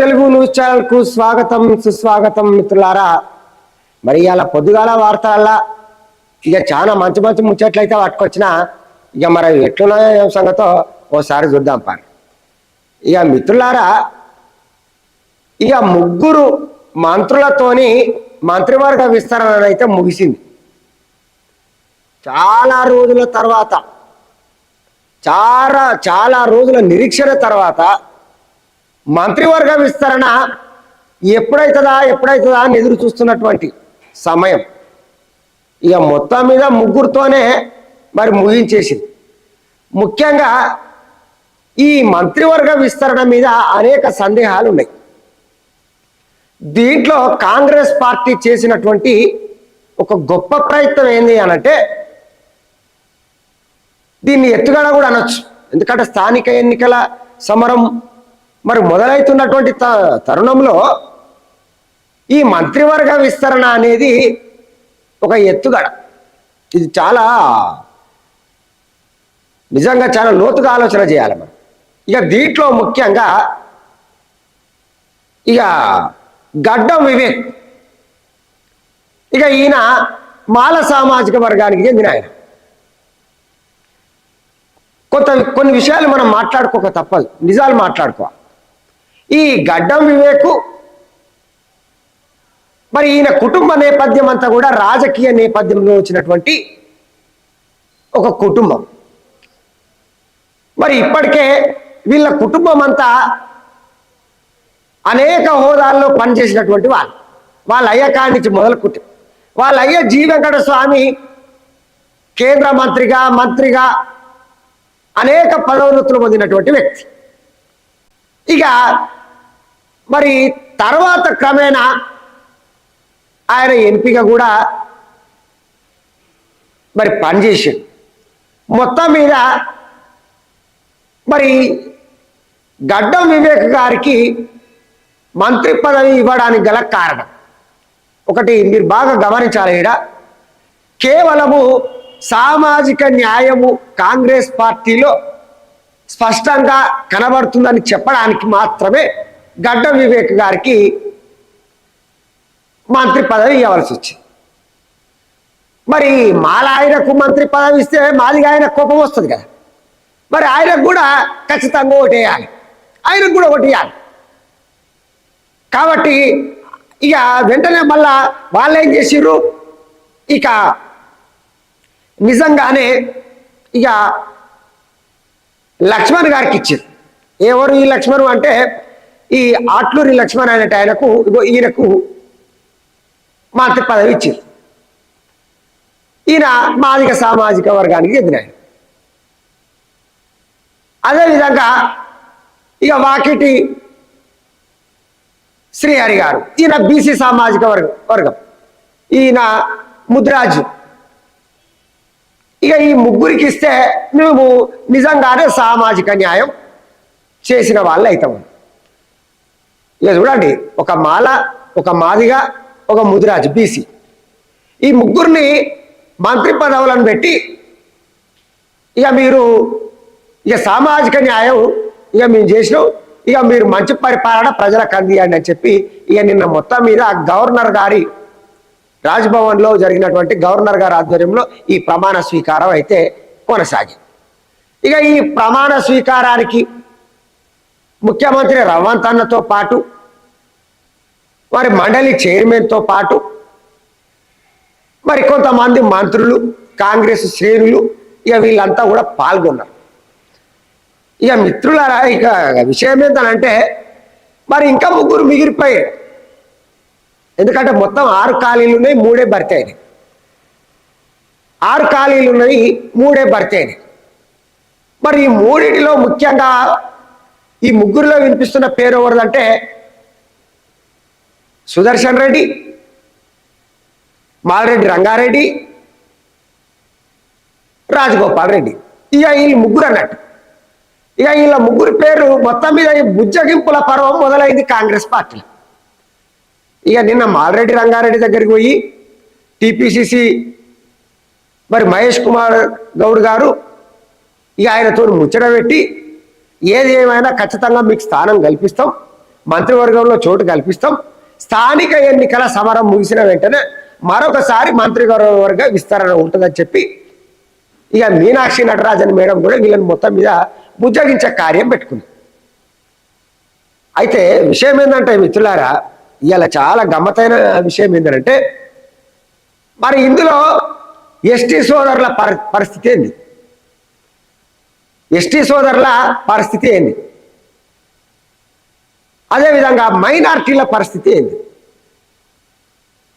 Telugu news ఛానల్కు స్వాగతం సుస్వాగతం మిత్రులారా. మరి ఇలా పొద్దుగాల వార్తల ఇక చాలా మంచి మంచి ముచ్చట్లయితే పట్టుకొచ్చిన ఇక మరి ఎట్లున్నాయో సంగతో ఓసారి చూద్దాం పారి ఇక మిత్రులారా ఇక ముగ్గురు మంత్రులతోని మంత్రివర్గ విస్తరణ అయితే ముగిసింది. చాలా రోజుల తర్వాత చాలా చాలా రోజుల నిరీక్షణ తర్వాత మంత్రివర్గ విస్తరణ ఎప్పుడైతుందా ఎప్పుడైతుందా అని ఎదురు చూస్తున్నటువంటి సమయం. ఇక మొత్తం మీద ముగ్గురుతోనే మరి ముగించేసింది. ముఖ్యంగా ఈ మంత్రివర్గ విస్తరణ మీద అనేక సందేహాలు ఉన్నాయి దీంట్లో కాంగ్రెస్ పార్టీ చేసినటువంటి ఒక గొప్ప ప్రయత్నం ఏంది అనంటే దీన్ని ఎత్తుగడ కూడా అనొచ్చు. ఎందుకంటే స్థానిక ఎన్నికల సమరం మరి మొదలవుతున్నటువంటి త- తరుణంలో ఈ మంత్రివర్గ విస్తరణ అనేది ఒక ఎత్తుగడ. ఇది చాలా నిజంగా చాలా లోతుగా ఆలోచన చేయాలి మనం. ఇక దీంట్లో ముఖ్యంగా ఇక గడ్డం వివేక్. ఇక ఈయన మాల సామాజిక వర్గానికి చెందిన ఆయన. కొంత కొన్ని విషయాలు మనం మాట్లాడుకోక తప్పదు. నిజాలు మాట్లాడుకోవాలి. ఈ గడ్డం వివేకు మరి ఈయన కుటుంబ నేపథ్యం అంతా కూడా రాజకీయ నేపథ్యంలో వచ్చినటువంటి ఒక కుటుంబం. మరి ఇప్పటికే వీళ్ళ కుటుంబం అంతా అనేక హోదాల్లో పనిచేసినటువంటి వాళ్ళు. వాళ్ళ అయ్య కాడి నుంచి మొదలుకుంటే వాళ్ళ అయ్య జీ వెంకట స్వామి కేంద్ర మంత్రిగా మంత్రిగా అనేక పదోన్నతులు పొందినటువంటి వ్యక్తి. ఇక మరి తర్వాత క్రమేణా ఆయన ఎంపిక కూడా మరి పనిచేసాడు మొత్తం మీద మరి గడ్డం వివేక్ గారికి మంత్రి పదవి ఇవ్వడానికి గల కారణం. ఒకటి మీరు బాగా గమనించాలి ఇక్కడ కేవలము సామాజిక న్యాయము కాంగ్రెస్ పార్టీలో స్పష్టంగా కనబడుతుందని చెప్పడానికి మాత్రమే గడ్డ వివేక్ గారికి మంత్రి పదవి ఇవ్వవలసి వచ్చింది. మరి మాల ఆయనకు మంత్రి పదవి ఇస్తే మాలిగా ఆయన కోపం వస్తుంది కదా. మరి ఆయనకు కూడా ఖచ్చితంగా ఓటేయాలి. ఆయనకు కూడా ఓటేయాలి. కాబట్టి ఇక వెంటనే మళ్ళా వాళ్ళు ఏం చేసిర్రు? ఇక నిజంగానే ఇక లక్ష్మణ్ గారికి ఇచ్చారు ఎవరు ఈ లక్ష్మణ్ అంటే ఈ ఆట్లూరి లక్ష్మణ్ అనేట ఆయనకు ఇగో ఈయనకు మంత్రి పదవి ఇచ్చారు ఈయన మాదిక సామాజిక వర్గానికి చెందిన ఆయన అదేవిధంగా ఇక వాకిటి శ్రీహరి గారు ఈయన బీసీ సామాజిక వర్గం వర్గం. ఈయన ముద్రాజు. ఇక ఈ ముగ్గురికి ఇస్తే నువ్వు నిజంగానే సామాజిక న్యాయం చేసిన వాళ్ళు అవుతాము ఇక చూడండి ఒక మాల ఒక మాదిగ ఒక ముదిరాజు బీసీ. ఈ ముగ్గురిని మంత్రి పదవులను పెట్టి ఇక మీరు ఇక సామాజిక న్యాయం ఇక మేము చేసినాం ఇక మీరు మంచి పరిపాలన ప్రజలకు అందియండి అని చెప్పి ఇక నిన్న మొత్తం మీద గవర్నర్ గారి రాజ్భవన్లో జరిగినటువంటి గవర్నర్ గారి ఆధ్వర్యంలో ఈ ప్రమాణ స్వీకారం అయితే కొనసాగింది. ఇక ఈ ప్రమాణ స్వీకారానికి ముఖ్యమంత్రి రవంత్ అన్నతో పాటు వారి మండలి చైర్మన్తో పాటు మరి కొంతమంది మంత్రులు కాంగ్రెస్ శ్రేణులు ఇక వీళ్ళంతా కూడా పాల్గొన్నారు. ఇక మిత్రుల ఇక విషయం ఏంటనంటే మరి ఇంకా ముగ్గురు మిగిలిపోయారు. ఎందుకంటే మొత్తం ఆరు ఖాళీలు ఉన్నాయి మూడే భర్తీ అయినాయి. ఆరు ఖాళీలు ఉన్నాయి మూడే భర్తీ అయినాయి. మరి ఈ మూడింటిలో ముఖ్యంగా ఈ ముగ్గురులో వినిపిస్తున్న పేరు ఎవరిదంటే సుదర్శన్ రెడ్డి మాలరెడ్డి రంగారెడ్డి రాజగోపాల్ రెడ్డి. ఇక వీళ్ళు ముగ్గురు అన్నట్టు. ఇక వీళ్ళ ముగ్గురు పేరు మొత్తం మీద బుజ్జగింపుల పర్వం మొదలైంది కాంగ్రెస్ పార్టీలో. ఇక నిన్న మాలరెడ్డి రంగారెడ్డి దగ్గరికి పోయి టిపిసిసి మరి మహేష్ కుమార్ గౌడ్ గారు ఇక ఆయనతో ముచ్చట పెట్టి ఏది ఏమైనా ఖచ్చితంగా మీకు స్థానం కల్పిస్తాం మంత్రివర్గంలో చోటు కల్పిస్తాం. స్థానిక ఎన్నికల సమరం ముగిసిన వెంటనే మరొకసారి మంత్రివర్గ విస్తరణ ఉంటుందని చెప్పి ఇక మీనాక్షి నటరాజన్ మేడం కూడా వీళ్ళని మొత్తం మీద బుజ్జగించే కార్యం పెట్టుకుంది. అయితే విషయం ఏంటంటే మిత్రులారా ఇవాళ చాలా గమ్మతైన విషయం ఏంటంటే మరి ఇందులో ఎస్టీ సోదరుల పరి పరిస్థితి ఏంది? ఎస్టీ సోదరుల పరిస్థితి ఏంది? అదేవిధంగా మైనార్టీల పరిస్థితి ఏంది?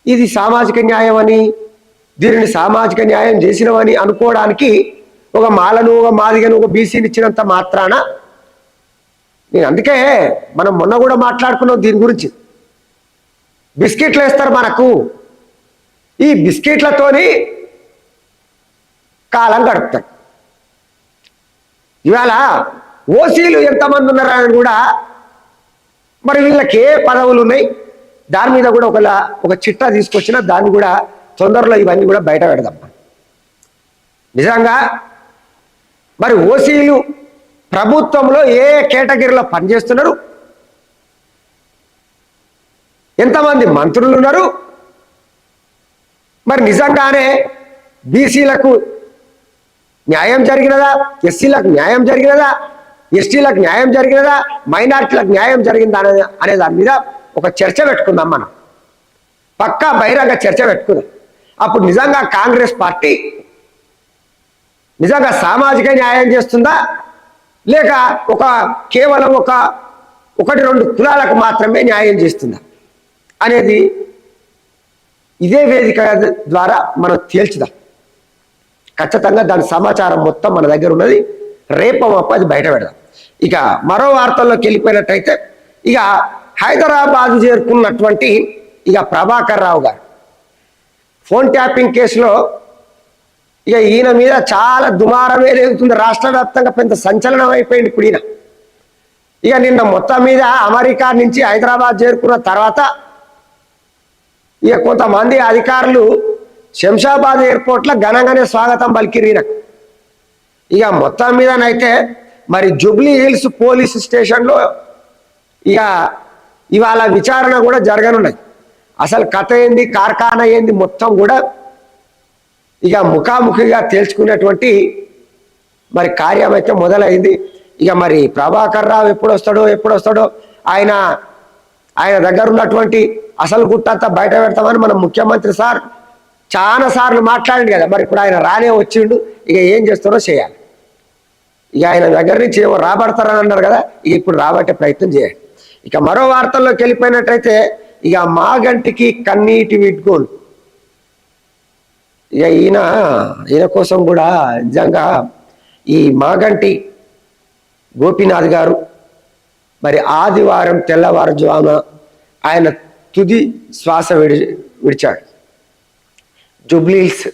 ఇది సామాజిక న్యాయం అని దీనిని సామాజిక న్యాయం చేసినవని అనుకోవడానికి ఒక మాలను ఒక మాదిగను ఒక బీసీని ఇచ్చినంత మాత్రాన నేను అందుకే మనం మొన్న కూడా మాట్లాడుకున్నాం దీని గురించి. బిస్కెట్లు వేస్తారు మనకు. ఈ బిస్కెట్లతోని కాలం గడుపుతాడు ఇవాళ ఓసీలు ఎంతమంది ఉన్నారని కూడా మరి వీళ్ళకి ఏ పదవులు ఉన్నాయి? దాని మీద కూడా ఒక ఒక చిట్టా తీసుకొచ్చిన దాన్ని కూడా తొందరలో ఇవన్నీ కూడా బయట పెడదాం. నిజంగా మరి ఓసీలు ప్రభుత్వంలో ఏ కేటగిరీలో పనిచేస్తున్నారు? ఎంతమంది మంత్రులు ఉన్నారు? మరి నిజంగానే బీసీలకు న్యాయం జరిగినదా? ఎస్సీలకు న్యాయం జరిగినదా? ఎస్టీలకు న్యాయం జరిగినదా? మైనార్టీలకు న్యాయం జరిగిందా అనే అనే దాని మీద ఒక చర్చ పెట్టుకుందాం మనం. పక్కా బహిరంగ చర్చ పెట్టుకుందాం అప్పుడు నిజంగా కాంగ్రెస్ పార్టీ నిజంగా సామాజిక న్యాయం చేస్తుందా? లేక ఒక కేవలం ఒక ఒకటి రెండు కులాలకు మాత్రమే న్యాయం చేస్తుందా? అనేది ఇదే వేదిక ద్వారా మనం తేల్చుదాం. ఖచ్చితంగా దాని సమాచారం మొత్తం మన దగ్గర ఉన్నది. రేపమప్ప అది బయట పెడదాం. ఇక మరో వార్తల్లోకి వెళ్ళిపోయినట్టయితే ఇక హైదరాబాద్ చేరుకున్నటువంటి ఇక ప్రభాకర్ రావు గారు. ఫోన్ ట్యాపింగ్ కేసులో ఇక ఈయన మీద చాలా దుమారమే రేగుతుంది. రాష్ట్ర వ్యాప్తంగా పెద్ద సంచలనం అయిపోయింది ఇప్పుడు ఈయన. ఇక నిన్న మొత్తం మీద అమెరికా నుంచి హైదరాబాద్ చేరుకున్న తర్వాత ఇక కొంతమంది అధికారులు శంషాబాద్ ఎయిర్పోర్ట్లో ఘనంగానే స్వాగతం పలికిరు ఈయనకు ఇక మొత్తం మీదనైతే మరి జూబ్లీ హిల్స్ పోలీస్ స్టేషన్లో ఇక ఇవాళ విచారణ కూడా జరగనున్నాయి. అసలు కథ ఏంది కార్ఖానా ఏంది మొత్తం కూడా ఇక ముఖాముఖిగా తేల్చుకునేటువంటి మరి కార్యం అయితే మొదలైంది. ఇక మరి ప్రభాకర్ రావు ఎప్పుడు వస్తాడో ఎప్పుడు వస్తాడో ఆయన ఆయన దగ్గర ఉన్నటువంటి అసలు గుట్టంతా బయట పెడతామని మన ముఖ్యమంత్రి సార్ చాలా సార్లు మాట్లాడింది కదా మరి ఇప్పుడు ఆయన రానే వచ్చిండు ఇక ఏం చేస్తారో చేయాలి. ఇక ఆయన దగ్గర నుంచి ఏమో రాబడతారని అన్నారు కదా ఇక ఇప్పుడు రాబట్టే ప్రయత్నం చేయండి. ఇక మరో వార్తల్లోకి వెళ్ళిపోయినట్టయితే ఇక మాగంటికి కన్నీటి విడ్గోలు. ఇక ఈయన ఈయన కోసం కూడా నిజంగా ఈ మాగంటి గోపీనాథ్ గారు మరి ఆదివారం తెల్లవారుజామున ఆయన తుది శ్వాస విడి విడిచాడు. జుబ్లీల్స్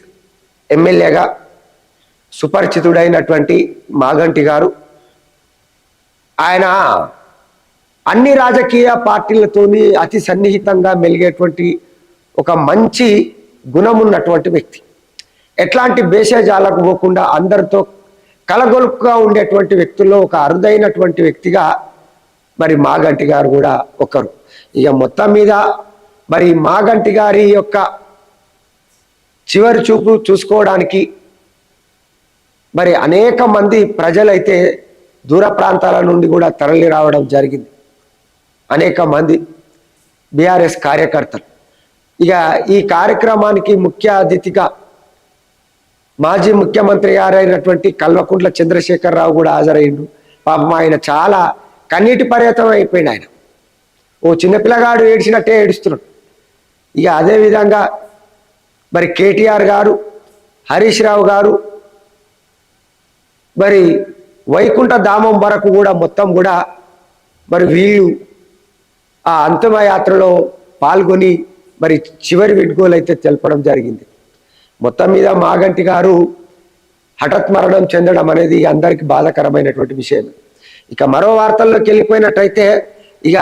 ఎమ్మెల్యేగా సుపరిచితుడైనటువంటి మాగంటి గారు. ఆయన అన్ని రాజకీయ పార్టీలతోని అతి సన్నిహితంగా మెలిగేటువంటి ఒక మంచి గుణం ఉన్నటువంటి వ్యక్తి. ఎట్లాంటి భేషజాలకు పోకుండా అందరితో కలగొలుపుగా ఉండేటువంటి వ్యక్తుల్లో ఒక అరుదైనటువంటి వ్యక్తిగా మరి మాగంటి గారు కూడా ఒకరు. ఇక మొత్తం మీద మరి మాగంటి గారి యొక్క చివరి చూపు చూసుకోవడానికి మరి అనేక మంది ప్రజలైతే దూర ప్రాంతాల నుండి కూడా తరలి రావడం జరిగింది. అనేక మంది బీఆర్ఎస్ కార్యకర్తలు. ఇక ఈ కార్యక్రమానికి ముఖ్య అతిథిగా మాజీ ముఖ్యమంత్రి గారైనటువంటి కల్వకుంట్ల చంద్రశేఖరరావు కూడా హాజరైండు పాపం ఆయన చాలా కన్నీటి పర్యతం అయిపోయింది ఆయన. ఓ చిన్నపిల్లగాడు ఏడ్చినట్టే ఏడుస్తున్నాడు. ఇక అదే విధంగా మరి కేటీఆర్ గారు హరీష్ రావు గారు మరి వైకుంఠ ధామం వరకు కూడా మొత్తం కూడా మరి వీళ్ళు ఆ అంతిమయాత్రలో పాల్గొని మరి చివరి విడ్గోలు అయితే తెలపడం జరిగింది. మొత్తం మీద మాగంటి గారు హఠాత్ మరణం చెందడం అనేది అందరికీ బాధాకరమైనటువంటి విషయం. ఇక మరో వార్తల్లోకి వెళ్ళిపోయినట్టయితే ఇక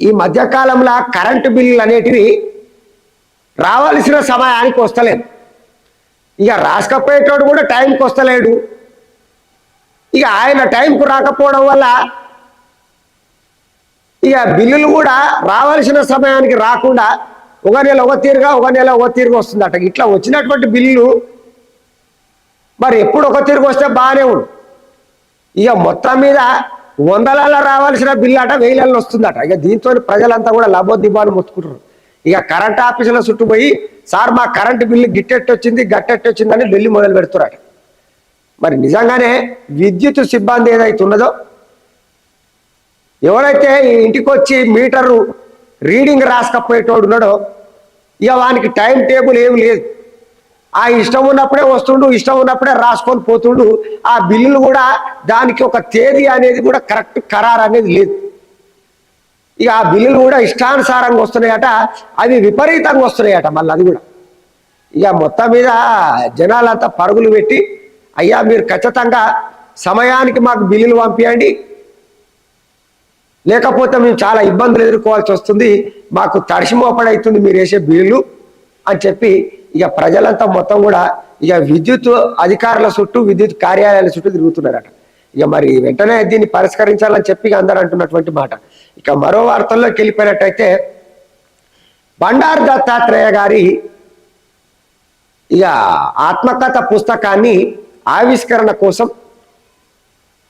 ఈ మధ్యకాలంలో కరెంటు బిల్లులు అనేటివి రావాల్సిన సమయానికి వస్తలేదు. ఇక రాసుకపోయేటోడు కూడా టైంకి వస్తలేడు. ఇక ఆయన టైంకు రాకపోవడం వల్ల ఇక బిల్లులు కూడా రావాల్సిన సమయానికి రాకుండా ఒక నెల ఒక తీరుగా ఒక నెల ఒక తీరుగా వస్తుందట. ఇట్లా వచ్చినటువంటి బిల్లులు మరి ఎప్పుడు ఒక తీరుగా వస్తే బాగానే ఉండు ఇక మొత్తం మీద వందలలో రావాల్సిన బిల్లు అట వెయ్యిలలో వస్తుందట. ఇక దీంతో ప్రజలంతా కూడా లబోద్దిబాలు మొత్తుకుంటారు ఇక కరెంట్ ఆఫీసుల చుట్టుపోయి సార్ మా కరెంటు బిల్లు గిట్టెట్టు వచ్చింది గట్టెట్టు వచ్చిందని బిల్లు మొదలు పెడుతున్నారు. మరి నిజంగానే విద్యుత్ సిబ్బంది ఏదైతే ఉన్నదో ఎవరైతే ఇంటికొచ్చి ఇంటికి వచ్చి మీటరు రీడింగ్ రాసుకపోయేటోడు ఉన్నాడో ఇక వానికి టైం టేబుల్ ఏమి లేదు. ఆ ఇష్టం ఉన్నప్పుడే వస్తుండు ఇష్టం ఉన్నప్పుడే రాసుకొని పోతుండు ఆ బిల్లులు కూడా దానికి ఒక తేదీ అనేది కూడా కరెక్ట్ ఖరారు అనేది లేదు. ఇక ఆ బిల్లులు కూడా ఇష్టానుసారంగా వస్తున్నాయట అవి విపరీతంగా వస్తున్నాయట మళ్ళీ అది కూడా. ఇక మొత్తం మీద జనాలంతా పరుగులు పెట్టి అయ్యా మీరు ఖచ్చితంగా సమయానికి మాకు బిల్లులు పంపించండి లేకపోతే మేము చాలా ఇబ్బందులు ఎదుర్కోవాల్సి వస్తుంది మాకు తడిసిమోపడవుతుంది మీరు వేసే బిల్లులు అని చెప్పి ఇక ప్రజలంతా మొత్తం కూడా ఇక విద్యుత్ అధికారుల చుట్టూ విద్యుత్ కార్యాలయాల చుట్టూ తిరుగుతున్నారట. ఇక మరి వెంటనే దీన్ని పరిష్కరించాలని చెప్పి అందరూ అంటున్నటువంటి మాట. ఇక మరో వార్తల్లోకి వెళ్ళిపోయినట్టయితే బండారు దత్తాత్రేయ గారి ఇక ఆత్మకథ పుస్తకాన్ని ఆవిష్కరణ కోసం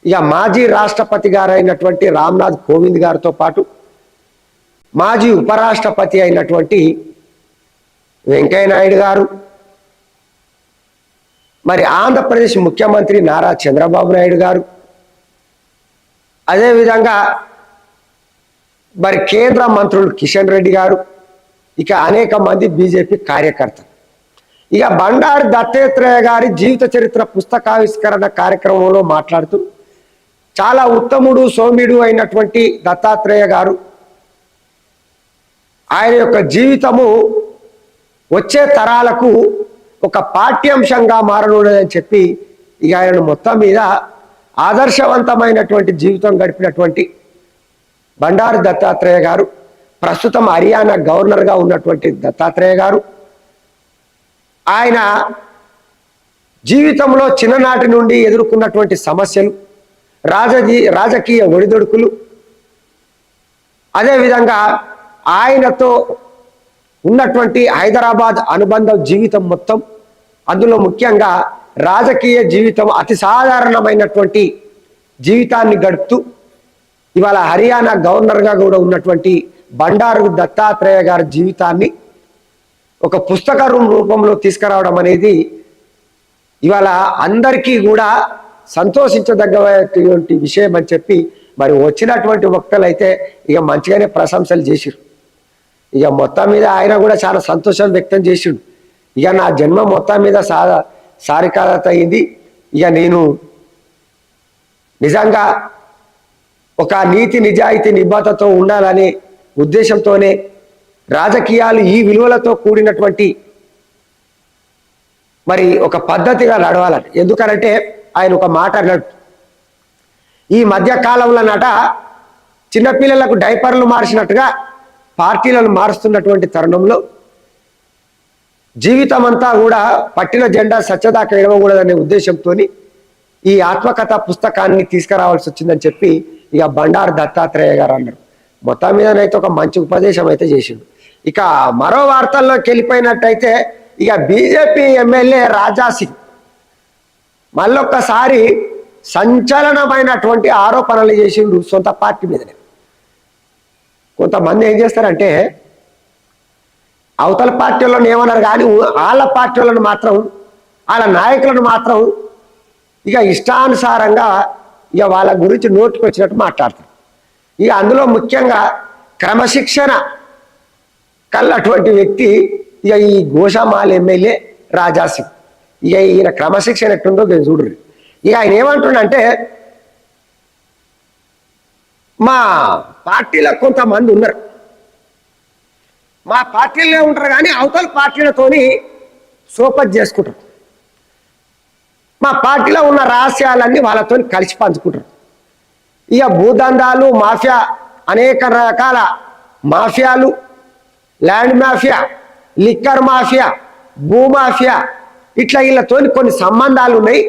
ఇక మాజీ రాష్ట్రపతి గారు అయినటువంటి రామ్నాథ్ కోవింద్ గారితో పాటు మాజీ ఉపరాష్ట్రపతి అయినటువంటి వెంకయ్య నాయుడు గారు మరి ఆంధ్రప్రదేశ్ ముఖ్యమంత్రి నారా చంద్రబాబు నాయుడు గారు అదేవిధంగా మరి కేంద్ర మంత్రులు కిషన్ రెడ్డి గారు ఇక అనేక మంది బీజేపీ కార్యకర్తలు. ఇక బండారు దత్తాత్రేయ గారి జీవిత చరిత్ర పుస్తకావిష్కరణ కార్యక్రమంలో మాట్లాడుతూ చాలా ఉత్తముడు సోమ్యుడు అయినటువంటి దత్తాత్రేయ గారు ఆయన యొక్క జీవితము వచ్చే తరాలకు ఒక పాఠ్యాంశంగా మారనున్నదని చెప్పి ఇక ఆయన మొత్తం మీద ఆదర్శవంతమైనటువంటి జీవితం గడిపినటువంటి బండారు దత్తాత్రేయ గారు ప్రస్తుతం హర్యానా గవర్నర్గా ఉన్నటువంటి దత్తాత్రేయ గారు. ఆయన జీవితంలో చిన్ననాటి నుండి ఎదుర్కొన్నటువంటి సమస్యలు రాజకీ రాజకీయ ఒడిదొడుకులు. అదేవిధంగా ఆయనతో ఉన్నటువంటి హైదరాబాద్ అనుబంధ జీవితం మొత్తం అందులో ముఖ్యంగా రాజకీయ జీవితం అతి సాధారణమైనటువంటి జీవితాన్ని గడుపుతూ ఇవాళ హర్యానా గవర్నర్గా కూడా ఉన్నటువంటి బండారు దత్తాత్రేయ గారి జీవితాన్ని ఒక పుస్తక రూపంలో తీసుకురావడం అనేది ఇవాళ అందరికీ కూడా సంతోషించదగ్గటువంటి విషయం అని చెప్పి మరి వచ్చినటువంటి వక్తలు అయితే ఇక మంచిగానే ప్రశంసలు చేసిరు ఇక మొత్తం మీద ఆయన కూడా చాలా సంతోషం వ్యక్తం చేసిండు. ఇక నా జన్మ మొత్తం మీద సా సారికారత అయింది. ఇక నేను నిజంగా ఒక నీతి నిజాయితీ నిబద్ధతతో ఉండాలనే ఉద్దేశంతోనే రాజకీయాలు ఈ విలువలతో కూడినటువంటి మరి ఒక పద్ధతిగా నడవాలని. ఎందుకనంటే ఆయన ఒక మాట అన్నాడు. ఈ మధ్య కాలంలో నట చిన్నపిల్లలకు డైపర్లు మార్చినట్టుగా పార్టీలను మారుస్తున్నటువంటి తరుణంలో జీవితం అంతా కూడా పట్టిన జెండా సత్యదాకా ఇవ్వకూడదనే ఉద్దేశంతో ఈ ఆత్మకథ పుస్తకాన్ని తీసుకురావాల్సి వచ్చిందని చెప్పి ఇక బండారు దత్తాత్రేయ గారు అన్నారు. మొత్తం మీదనైతే ఒక మంచి ఉపదేశం అయితే చేసిండు. ఇక మరో వార్తల్లోకి వెళ్ళిపోయినట్టయితే ఇక బీజేపీ ఎమ్మెల్యే రాజాసింగ్ మళ్ళొక్కసారి సంచలనమైనటువంటి ఆరోపణలు చేసిండు సొంత పార్టీ మీదనే. కొంతమంది ఏం చేస్తారంటే అవతల పార్టీలను ఏమన్నారు కానీ వాళ్ళ పార్టీలను మాత్రం వాళ్ళ నాయకులను మాత్రం ఇక ఇష్టానుసారంగా ఇక వాళ్ళ గురించి నోటికి వచ్చినట్టు మాట్లాడతారు ఇక అందులో ముఖ్యంగా క్రమశిక్షణ కల్లటువంటి వ్యక్తి ఇక ఈ గోషామాల ఎమ్మెల్యే రాజాసింగ్ ఇక ఈయన క్రమశిక్షణ ఎట్టుందో నేను చూడరు. ఇక ఆయన ఏమంటుండంటే మా పార్టీలో కొంతమంది ఉన్నారు. మా పార్టీలో ఉంటారు కానీ అవతల పార్టీలతోని సోపత్ చేసుకుంటారు. మా పార్టీలో ఉన్న రహస్యాలన్నీ వాళ్ళతో కలిసి పంచుకుంటారు. ఇక భూదందాలు మాఫియా అనేక రకాల మాఫియాలు ల్యాండ్ మాఫియా లిక్కర్ మాఫియా భూమాఫియా ఇట్లా వీళ్ళతో కొన్ని సంబంధాలు ఉన్నాయి.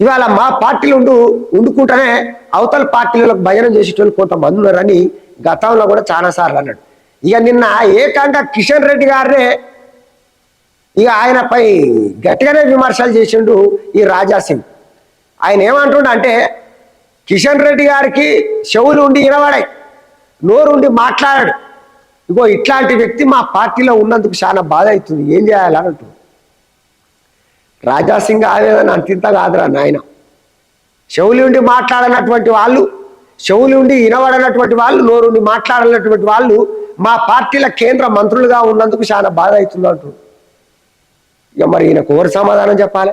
ఇవాళ మా పార్టీలు ఉండు ఉండుకుంటేనే అవతల పార్టీలకు భజన చేసేటోళ్ళు కొంతమంది ఉన్నారని గతంలో కూడా చాలా సార్లు అన్నాడు. ఇక నిన్న ఏకంగా కిషన్ రెడ్డి గారే ఇక ఆయనపై గట్టిగానే విమర్శలు చేసిండు ఈ రాజా సింగ్ ఆయన ఏమంటుండ అంటే కిషన్ రెడ్డి గారికి చెవులు ఉండి వినబడాయి నోరుండి మాట్లాడాడు. ఇగో ఇట్లాంటి వ్యక్తి మా పార్టీలో ఉన్నందుకు చాలా బాధ అవుతుంది ఏం చేయాలని అంటుంది రాజా సింగ్ ఆవేదన అంతింత కాదురా నాయన. చెవులు ఉండి మాట్లాడనటువంటి వాళ్ళు చెవులు ఉండి వినబడనటువంటి వాళ్ళు నోరుండి మాట్లాడనటువంటి వాళ్ళు మా పార్టీల కేంద్ర మంత్రులుగా ఉన్నందుకు చాలా బాధ అవుతుంది అంటున్నారు ఇక మరి ఈయనకు ఎవరు సమాధానం చెప్పాలి?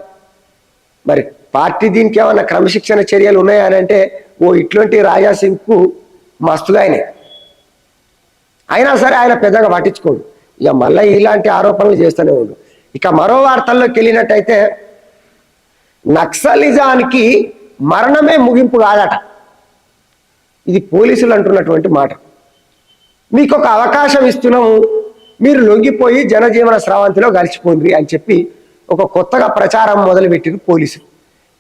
మరి పార్టీ దీనికి ఏమన్నా క్రమశిక్షణ చర్యలు ఉన్నాయా అని అంటే ఓ ఇట్లాంటి రాజాసింగ్కు మస్తుగా అయినాయి. అయినా సరే ఆయన పెద్దగా పట్టించుకోడు. ఇక మళ్ళీ ఇలాంటి ఆరోపణలు చేస్తూనే ఉండు. ఇక మరో వార్తల్లోకి వెళ్ళినట్టయితే నక్సలిజానికి మరణమే ముగింపు కాదట. ఇది పోలీసులు అంటున్నటువంటి మాట. మీకు ఒక అవకాశం ఇస్తున్నాము. మీరు లొంగిపోయి జనజీవన స్రావంతిలో కలిసిపోండి అని చెప్పి ఒక కొత్తగా ప్రచారం మొదలుపెట్టిరు పోలీసులు.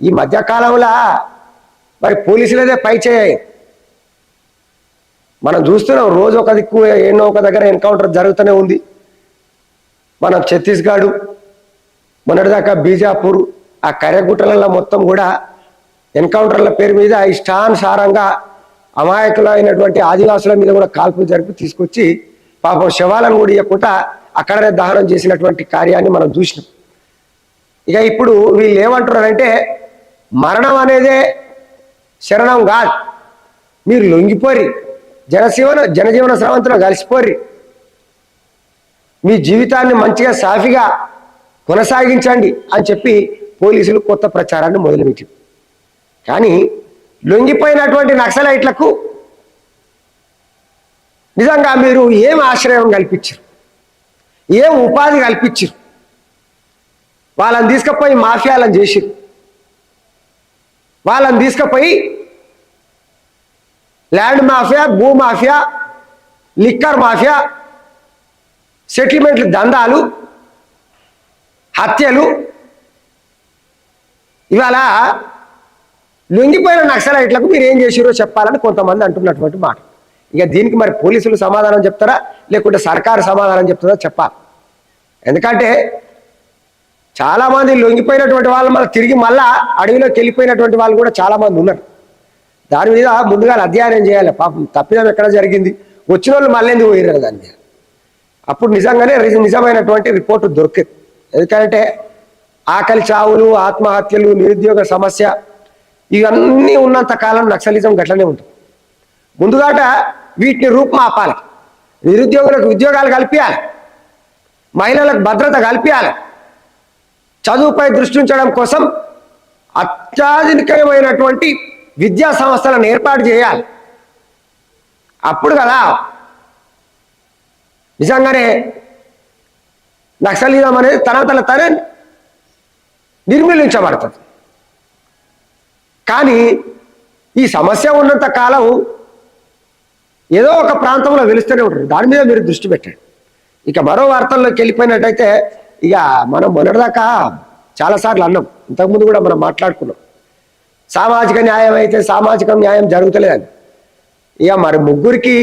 ఈ మధ్యకాలంలో మరి పోలీసులదే పై చేయాలి. మనం చూస్తున్నాం రోజు ఒక దిక్కు ఎన్నో ఒక దగ్గర ఎన్కౌంటర్ జరుగుతూనే ఉంది. మనం ఛత్తీస్గఢ్ మొన్నటిదాకా బీజాపూర్ ఆ కర్యగుట్టలలో మొత్తం కూడా ఎన్కౌంటర్ల పేరు మీద ఇష్టానుసారంగా అమాయకులైనటువంటి ఆదివాసుల మీద కూడా కాల్పులు జరిపి తీసుకొచ్చి పాపం శవాలను కూడా ఇవ్వకుండా అక్కడనే దహనం చేసినటువంటి కార్యాన్ని మనం చూసినాం. ఇక ఇప్పుడు వీళ్ళు ఏమంటున్నారంటే మరణం అనేదే శరణం కాదు. మీరు లొంగిపోరి జనజీవన జనజీవన స్రవంతిలో కలిసిపోరి. మీ జీవితాన్ని మంచిగా సాఫీగా కొనసాగించండి అని చెప్పి పోలీసులు కొత్త ప్రచారాన్ని మొదలుపెట్టారు. కానీ లొంగిపోయినటువంటి నక్సలైట్లకు నిజంగా మీరు ఏం ఆశ్రయం కల్పించారు? ఏం ఉపాధి కల్పించారు? వాళ్ళని తీసుకుపోయి మాఫియాలను చేసిరు. వాళ్ళని తీసుకుపోయి ల్యాండ్ మాఫియా భూ మాఫియా లిక్కర్ మాఫియా సెటిల్మెంట్లు దందాలు హత్యలు ఇవాళ లొంగిపోయిన నక్సలైట్లకు మీరు ఏం చేసిరో చెప్పాలని కొంతమంది అంటున్నటువంటి మాట. ఇక దీనికి మరి పోలీసులు సమాధానం చెప్తారా? లేకుంటే సర్కారు సమాధానం చెప్తుందా? చెప్పాలి ఎందుకంటే చాలామంది లొంగిపోయినటువంటి వాళ్ళు మళ్ళీ తిరిగి మళ్ళా అడవిలోకి వెళ్ళిపోయినటువంటి వాళ్ళు కూడా చాలామంది ఉన్నారు. దాని మీద ముందుగా అధ్యయనం చేయాలి. పాపం తప్పిదం ఎక్కడ జరిగింది? వచ్చిన వాళ్ళు మళ్ళీ ఎందుకు పోయినారు దాని మీద? అప్పుడు నిజంగానే నిజమైనటువంటి రిపోర్టు దొరికింది. ఎందుకంటే ఆకలి చావులు ఆత్మహత్యలు నిరుద్యోగ సమస్య ఇవన్నీ ఉన్నంత కాలం నక్సలిజం గట్లనే ఉంటుంది. ముందుగాట వీటిని రూపుమాపాలి. నిరుద్యోగులకు ఉద్యోగాలు కల్పించాలి మహిళలకు భద్రత కల్పించాలి చదువుపై దృష్టి ఉంచడం కోసం అత్యాధునికమైనటువంటి విద్యా సంస్థలను ఏర్పాటు చేయాలి. అప్పుడు కదా నిజంగానే నక్సలిజం అనేది తన తనే నిర్మూలించబడుతుంది. కానీ ఈ సమస్య ఉన్నంత కాలం ఏదో ఒక ప్రాంతంలో వెలుస్తూనే ఉంటుంది. దాని మీద మీరు దృష్టి పెట్టండి. ఇక మరో వార్తల్లోకి వెళ్ళిపోయినట్టయితే ఇక మనం మొన్నటిదాకా చాలాసార్లు అన్నాం. ఇంతకుముందు కూడా మనం మాట్లాడుకున్నాం. సామాజిక న్యాయం అయితే సామాజిక న్యాయం జరుగుతలేదని ఇక మరి ముగ్గురికి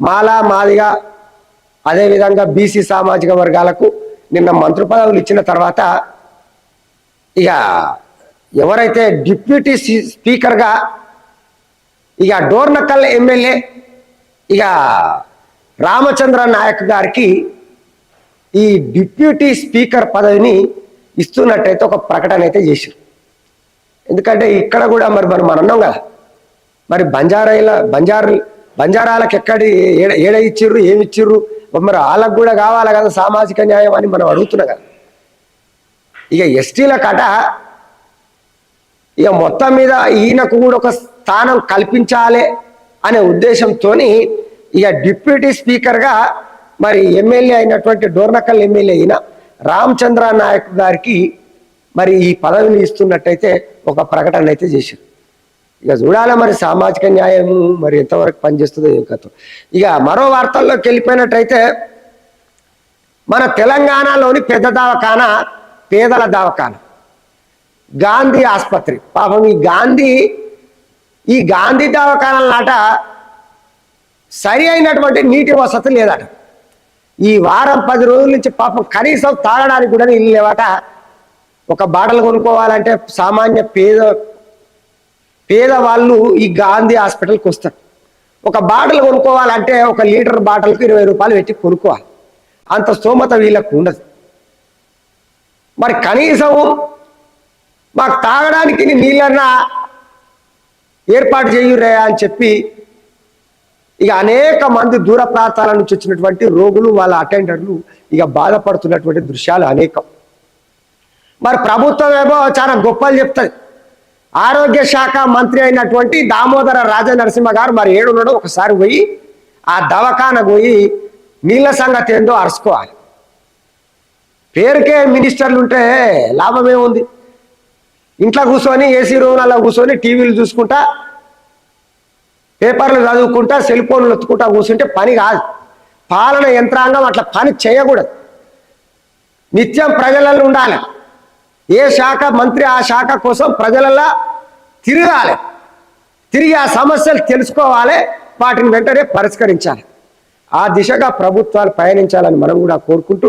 మాలా మాదిగా అదేవిధంగా బీసీ సామాజిక వర్గాలకు నిన్న మంత్రి పదవులు ఇచ్చిన తర్వాత ఇక ఎవరైతే డిప్యూటీ స్పీకర్గా ఇక డోర్నకల్ ఎమ్మెల్యే ఇక రామచంద్ర నాయక్ గారికి ఈ డిప్యూటీ స్పీకర్ పదవిని ఇస్తున్నట్టయితే ఒక ప్రకటన అయితే చేశారు. ఎందుకంటే ఇక్కడ కూడా మరి మరి మనం అన్నాం కదా మరి బంజారాల బంజారు బంజారాలకు ఎక్కడి ఏడ ఏడ ఇచ్చిర్రు ఏమి ఇచ్చిర్రు మరి వాళ్ళకు కూడా కావాలి కదా సామాజిక న్యాయం అని మనం అడుగుతున్నాం కదా. ఇక ఎస్టీల కట ఇక మొత్తం మీద ఈయనకు కూడా ఒక స్థానం కల్పించాలి అనే ఉద్దేశంతో ఇక డిప్యూటీ స్పీకర్గా మరి ఎమ్మెల్యే అయినటువంటి డోర్నకల్ ఎమ్మెల్యే అయిన రామచంద్ర నాయక్ గారికి మరి ఈ పదవిని ఇస్తున్నట్టయితే ఒక ప్రకటన అయితే చేశారు. ఇక చూడాలి మరి సామాజిక న్యాయం మరి ఎంతవరకు పనిచేస్తుందో ఏం కథ. ఇక మరో వార్తల్లోకి వెళ్ళిపోయినట్టయితే మన తెలంగాణలోని పెద్ద దవాఖాన పేదల దవాఖాన. గాంధీ ఆసుపత్రి. పాపం ఈ గాంధీ ఈ గాంధీ దవాఖానాల నాట సరి అయినటువంటి నీటి వసతి లేదట. ఈ వారం పది రోజుల నుంచి పాపం కనీసం తాగడానికి కూడా నీళ్ళు లేవట. ఒక బాటలు కొనుక్కోవాలంటే సామాన్య పేద పేదవాళ్ళు ఈ గాంధీ హాస్పిటల్కి వస్తారు. ఒక బాటలు కొనుక్కోవాలంటే ఒక లీటర్ బాటలకు ఇరవై రూపాయలు పెట్టి కొనుక్కోవాలి. అంత స్తోమత వీళ్ళకు ఉండదు. మరి కనీసం మాకు తాగడానికి నీళ్ళన్నా ఏర్పాటు చేయురే అని చెప్పి ఇక అనేక మంది దూర ప్రాంతాల నుంచి వచ్చినటువంటి రోగులు వాళ్ళ అటెండర్లు ఇక బాధపడుతున్నటువంటి దృశ్యాలు అనేకం. మరి ప్రభుత్వం ఏమో చాలా గొప్పలు చెప్తుంది. ఆరోగ్య శాఖ మంత్రి అయినటువంటి దామోదర రాజ నరసింహ గారు మరి ఏడున్నాడో ఒకసారి పోయి ఆ దవాఖాన పోయి నీళ్ళ సంగతి ఏందో అరుచుకోవాలి. పేరుకే మినిస్టర్లు ఉంటే లాభమే ఉంది ఇంట్లో కూర్చొని ఏసీ రూమ్లలో కూర్చొని టీవీలు చూసుకుంటా పేపర్లు చదువుకుంటా సెల్ ఫోన్లు ఎత్తుకుంటా కూర్చుంటే పని కాదు. పాలన యంత్రాంగం అట్లా పని చేయకూడదు. నిత్యం ప్రజలలో ఉండాలి. ఏ శాఖ మంత్రి ఆ శాఖ కోసం ప్రజలలో తిరగాలి. తిరిగి ఆ సమస్యలు తెలుసుకోవాలి. వాటిని వెంటనే పరిష్కరించాలి. ఆ దిశగా ప్రభుత్వాలు పయనించాలని మనం కూడా కోరుకుంటూ